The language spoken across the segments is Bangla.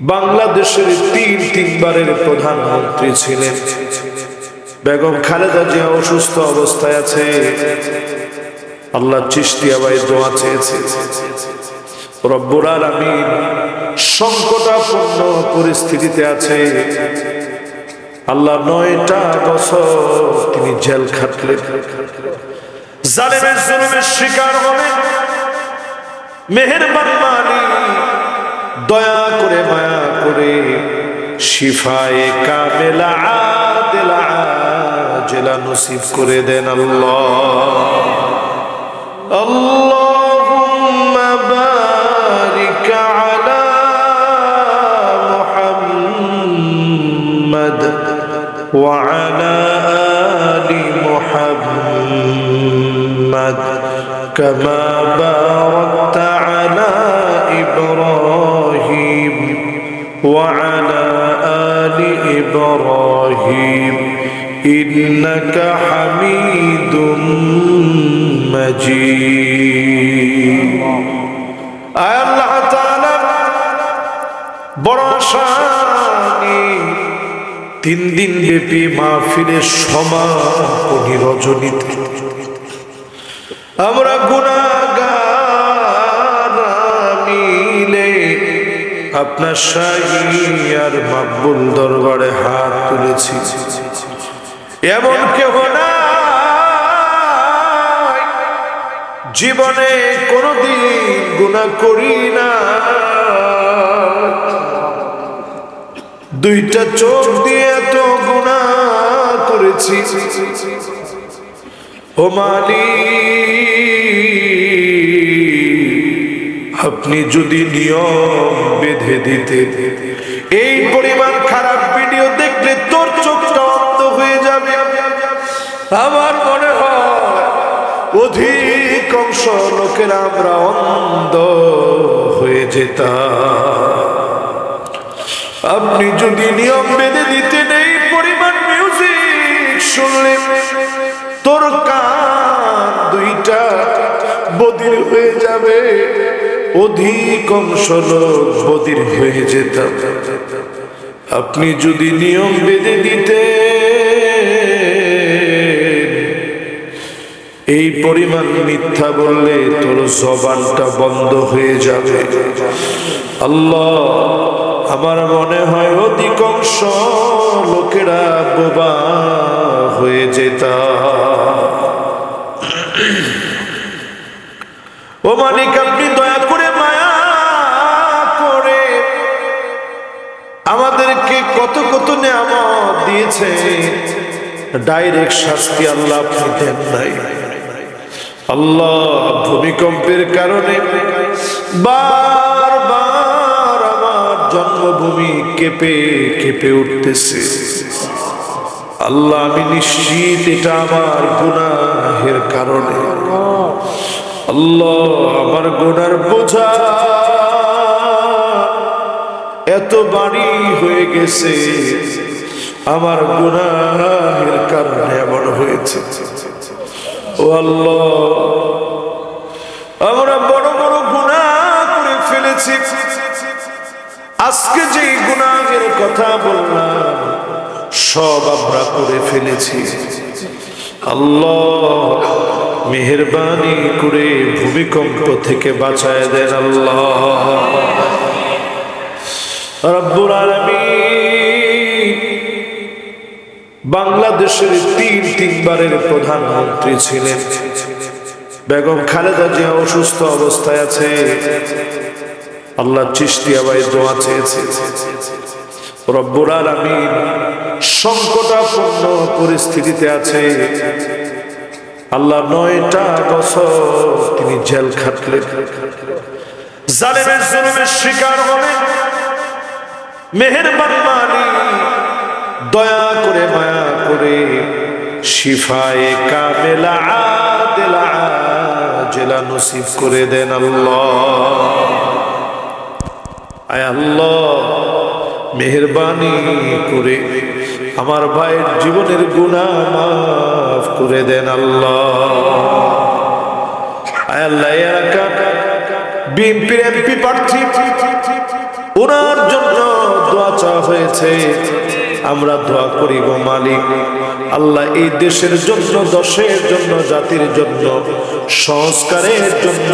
বাংলাদেশের তিন তিনবারের প্রধানমন্ত্রী ছিলেন। বেগম খালেদা জিয়া অসুস্থ অবস্থায় আছে। আল্লাহ চিস্তিয়া ভাই দোয়া চেয়েছে। রব্বুল আলামিন সংকটাপন্ন পরিস্থিতিতে আছে। আল্লাহ নয়টা বছর তিনি জেল খাটলেন। জালেমের জুলুমের শিকার হলেন। মেহেরবান মালি দয়া করে মায়া করে শিফায়ে কামেলা আদেলা জেলা নসিব করে দেন আল্লাহ اللهم بارك على محمد وعلى آل محمد كما باركت وعلى آل إبراهيم إنك حميد مجيد আয় আল্লাহ তাআলা বড় আশা নিয়ে তিন দিন ব্যাপী মাহফিলের সমাপনী রজনীতে আমরা গুণাগার আপনার শাহী আর মাকবুল দরবারে হাত তুলেছি। এমন কেহ নাই, জীবনে কোনদিন গুণা করি না। দুইটা চোখ দিয়ে এত গুণা করেছি। ও মালি আপনি যদি নিয়ম বেঁধে দিতে, এই পরিমাণ খারাপ ভিডিও দেখলে তোর চোখটা অন্ধ হয়ে যাবে। আমার মনে হয় অধিকাংশ লোকেরা আমরা অন্ধ হয়ে যেতাম। আপনি যদি নিয়ম বেঁধে দিতে নেই পরিমাণ মিউজিক শুনলে তোর দুইটা বদির হয়ে যাবে। অধিকাংশ লোক বদির হয়ে যেতাম আপনি যদি নিয়ম বেঁধে দিতে এই পরিমাণ মিথ্যা বললে তোর জবানটা বন্ধ হয়ে যাবে। আল্লাহ, আমার মনে হয় অধিকাংশ লোকেরা বোবা হয়ে যেত। ও মালিক, আপনি দয়া করে মায়া করে আমাদেরকে কত কত নিয়ামত দিয়েছে। ডাইরেক্ট শাস্তি আল্লাহ আপনি দেন নাই। আল্লাহ ভূমিকম্পের কারণে বারবার আমার জন্মভূমি কেঁপে কেঁপে উঠতেছে। আল্লাহ, আমি নিশ্চিত এটা আমার গুনাহের কারণে। আল্লাহ, আমার গুনার বোঝা এত বাড়ি হয়ে গেছে। আমার গুনাহের কারণে এমন হয়েছে। ও আল্লাহ, আমরা বড় বড় গুণা করে ফেলেছি। আজকে যে গুণাহের কথা বললাম, সব আমরা করে ফেলেছি। আল্লাহ মেহরবানি করে ভূমিকম্প থেকে বাঁচায় দেন আল্লাহ। আলামিন বাংলাদেশের তিন তিনবারের প্রধানমন্ত্রী ছিলেন। বেগম খালেদা জিয়া অসুস্থ অবস্থায় আছে। আল্লাহ চিস্তিয়া ভাই দোয়া চেয়েছে। রব্বুল আলামিন সংকটাপন্ন পরিস্থিতিতে আছে। আল্লাহ নয়টা বছর তিনি জেল খাটলেন। জালেমের জুলুমের শিকার হলেন মেহেরবান মালি দয়া করে, মায়া করে শিফায়ে কামেলা আদেলা জেলা নসিব করে দেন আল্লাহ। আয় আল্লাহ, মেহরবানি করে আমার ভাইয়ের জীবনের গুণা মাফ করে দেন আল্লাহ। ওনার জন্য দোয়া চাওয়া হয়েছে। আমরা দোয়া করি গো মালিক। আল্লাহ এই দেশের জন্য, দশের জন্য, জাতির জন্য, সংস্কারের জন্য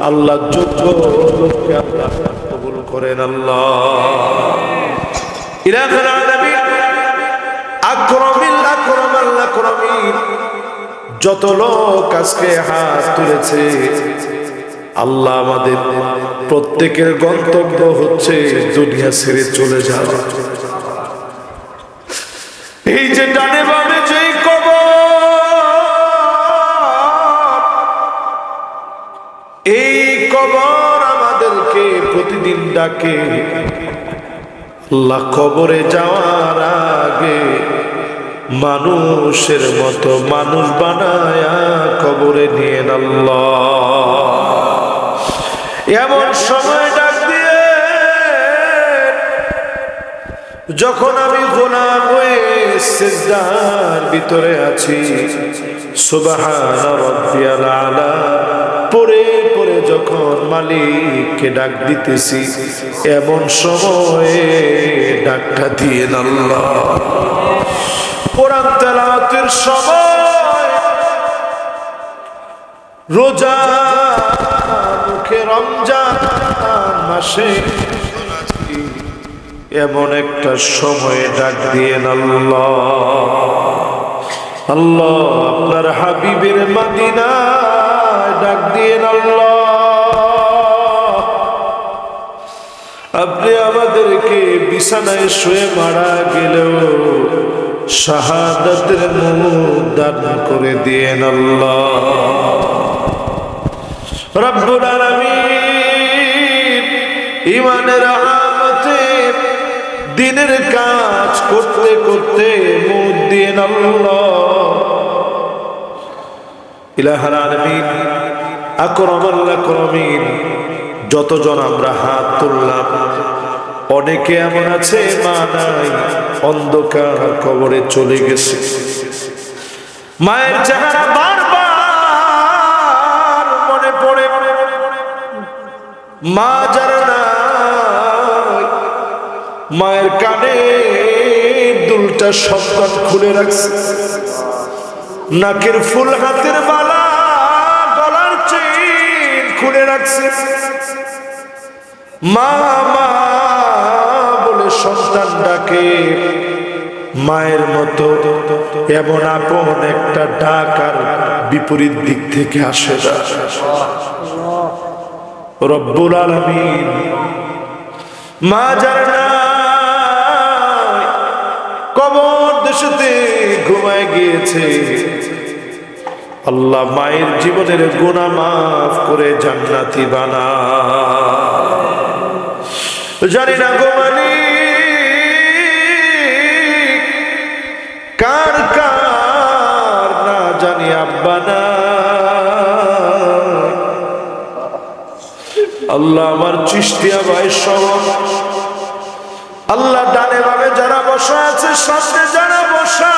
আল্লাহ যোগ্য লোককে আল্লাহ কবুল করেন আল্লাহ। আকরামিল আকরামাল আকরামিন যত লোক আজকে হাত তুলেছে, আল্লাহ আমাদের প্রত্যেকের গন্তব্য হচ্ছে দুনিয়া ছেড়ে চলে যাওয়া। এই যে ডানে বামে যেই কবর, এই কবর আমাদেরকে প্রতিদিন ডাকে, আল্লাহ কবরে যাওয়ার মানুষের মতো মানুষ বানায়া কবরে নিয়ে আল্লাহ। এমন সময় ডাক দিয়ে, যখন আমি গোলাম হয়ে সিজদার ভিতরে আছি পরে পরে যখন মালিককে ডাক দিতেছি, এমন সময়ে ডাকটা দিয়ে আল্লাহ। কোরআন তেলাওয়াতের সময় রোজা, মুখে রমজান মাসে এমন একটা সময়ে ডাক দিয়ে আল্লাহ। আল্লাহ আপনার হাবিবের মাদিনা ডাক দিয়ে আল্লাহ। আপনি আমাদেরকে বিছানায় শুয়ে মারা গেলেও শাহাদাতের দান করে দিয়েন আল্লাহ। রব্বুল আলামিন ইমানের আহমতে দিনের কাজ করতে করতে মুখ দিয়ে আল্লাহ। ইলাহার আলমিন আকরমাল্লা করমিন যতজন আমরা হাত তুললাম, অনেকে এমন আছে, মা নাই। অন্ধকার কবরে চলে গেছে। মায়ের চেহারা বারবার মনে পড়ে। মা যারা মায়ের কানে দুলটা সন্তান খুলে রাখছে। নাকের ফুল হাতের বালা গলার চেন খুলে রাখছে। মা মায়ের মতো এমন আপন একটা ডাক আর বিপরীত দিক থেকে আসে রব্বুল আলমিন, মা যার কবর দেশেতে ঘুমায় গিয়েছে। আল্লাহ মায়ের জীবনের গোনা মাফ করে জান্নাতি বানা জানি না গোমানি কার কার না জানি আব্বা না। আল্লাহ আমার চিস্তিয়া ভাই সহ। আল্লাহ ডানে ভাবে যারা বসা আছে, সামনে যারা বসা।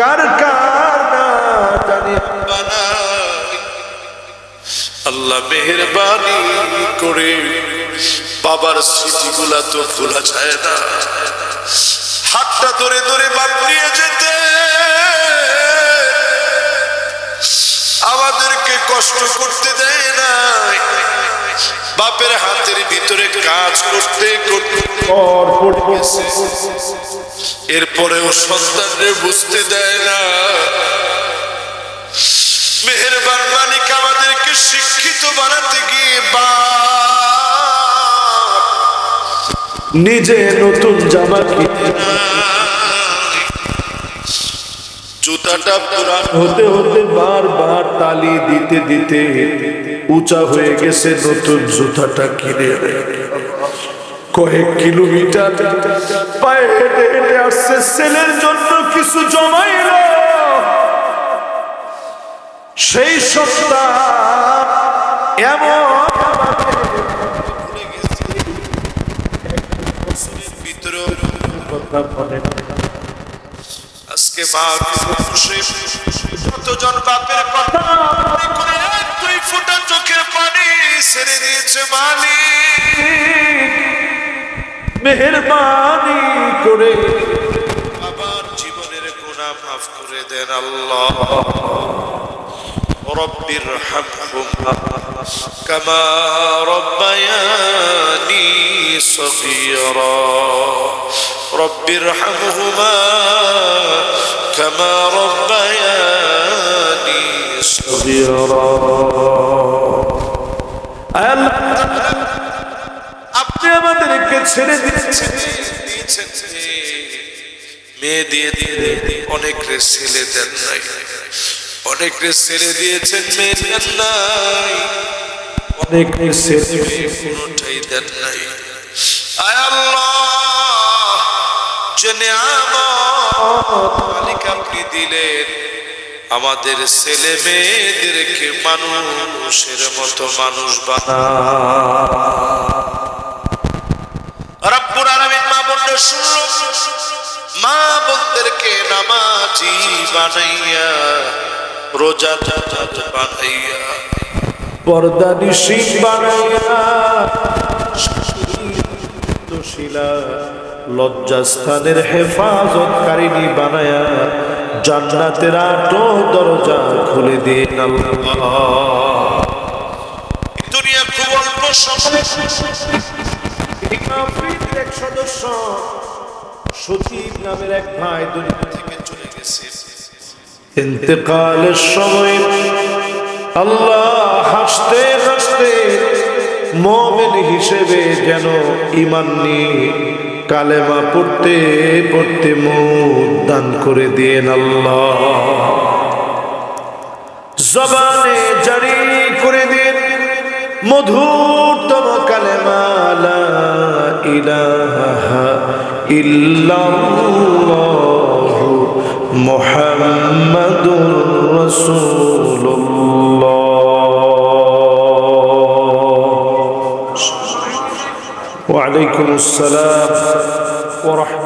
কার কার না জানি আব্বা না। আল্লাহ মেহরবানি করে বাবার স্মৃতিগুলা তো ভোলা যায় না। হাতটা ধরে ধরে বাপ নিয়ে যেতে। আমাদেরকে কষ্ট করতে দেয় না। বাপের হাতের ভিতরে কাজ করতে করতে এরপরেও সন্তানদের বুঝতে দেয় না। মেহেরবান মালিক আমাদেরকে শিক্ষিত বানাতে গিয়ে বা নিজে নতুন জামা কিনে জুতাটা পুরান। হতে হতে বারবার তালি দিতে দিতে উঁচা হয়ে গেছে নতুন জুতাটা কিনে কয়েক কিলোমিটার পায়ে হেঁটে হেঁটে আসছে ছেলের জন্য কিছু জমাইল সেই সপ্তাহ এমন কথা বলে আজকে বাপ যতজন বাপের কথা মনে করে এক দুই ফুটা ছেড়ে দিয়েছে মালিক মেহরবানি করে আবার জীবনের গুনাহ মাফ করে দেন আল্লাহ رب ارحمهما كما ربياني صغيرا رب ارحمهما كما ربياني صغيرا আপনি আমাদেরকে ছেড়ে দিয়েছেন দিয়েছেন মেয়ে দিয়ে দিয়ে অনেক ছেলে দেন নাই অনেক ছেড়ে দিয়েছেন মেয়ে দেন নাই অনেক ছেড়ে মেয়ে কোনোটাই দেন নাই আয় আল্লাহ দিলেন। আমাদের ছেলে মেয়েদেরকে মানুষের মতো মানুষ বানা। আলামিন মা বলল শুনল মা বোনদেরকে নামাজি বানাইয়া, রোজা বানাইয়া, পর্দা নিশি বানাইয়া শিলা লজ্জাস্থানের হেফাজতকারিনী বানায়া জান্নাতের আটো দরজা খুলে দিন আল্লাহ। দুনিয়া এক সদস্য এক ভাই দুনিয়া চলে গেছে। সময় আল্লাহ হাসতে হাসতে মমিন হিসেবে যেন ইমান নিয়ে কালেমা পড়তে পড়তে মুখ দান করে দিয়ে আল্লাহ। জবানে জারি করে দিন, মধুরতম কালেমা, লা ইলাহা ইল্লাল্লাহু। وعليكم السلام ورحمة